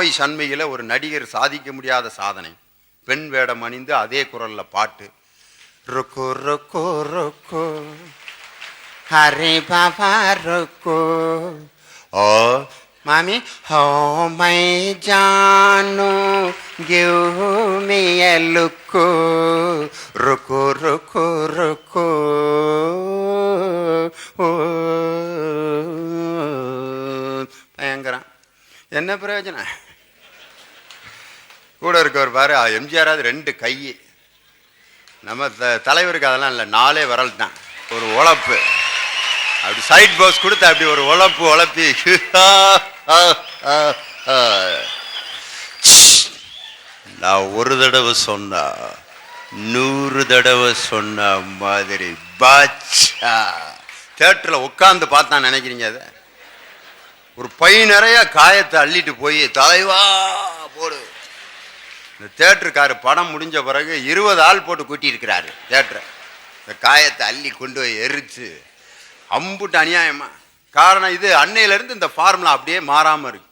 அவை சண்மையில் ஒரு நடிகர் சாதிக்க முடியாத சாதனை. பெண் வேடம் அணிந்து அதே குரலில் பாட்டு. ருக்கோ ருக்கோ ருக்கோ. ஹரே பாபா ருக்கோ. ஓ மாமி ஹோ மை ஜானு. கியூமிய லுக்கோ. ருக்கோ ருக்கோ ருக்கோ. ஓ. பயங்கரம். என்ன பிரயோஜனம்? கூட இருக்கவர் பாரு எம்ஜிஆராவது ரெண்டு கை. நம்ம த- தலைவருக்கு அதெல்லாம் இல்லை நாலே விரல் தான். ஒரு உழப்பு. அப்படி சைட் போஸ் கொடுத்து அப்படி ஒரு உழப்பு உழப்பி. நான் ஒரு தடவை சொன்னா நூறு தடவை சொன்ன மாதிரி பாச்சா தேட்டரில் உட்காந்து பார்த்தா நினைக்கிறீங்க அதை? ஒரு பை நிறைய காயத்தை அள்ளிட்டு போய் தலைவா போடு. இந்த தேட்டருக்காரு படம் முடிஞ்ச பிறகு இருபது ஆள் போட்டு கூட்டியிருக்கிறாரு தேட்டரை. இந்த காயத்தை அள்ளி கொண்டு போய் எரிச்சு அம்புட்டு அநியாயமாக காரணம் இது அன்னையிலேருந்து இந்த ஃபார்முலா அப்படியே மாறாமல் இருக்கு.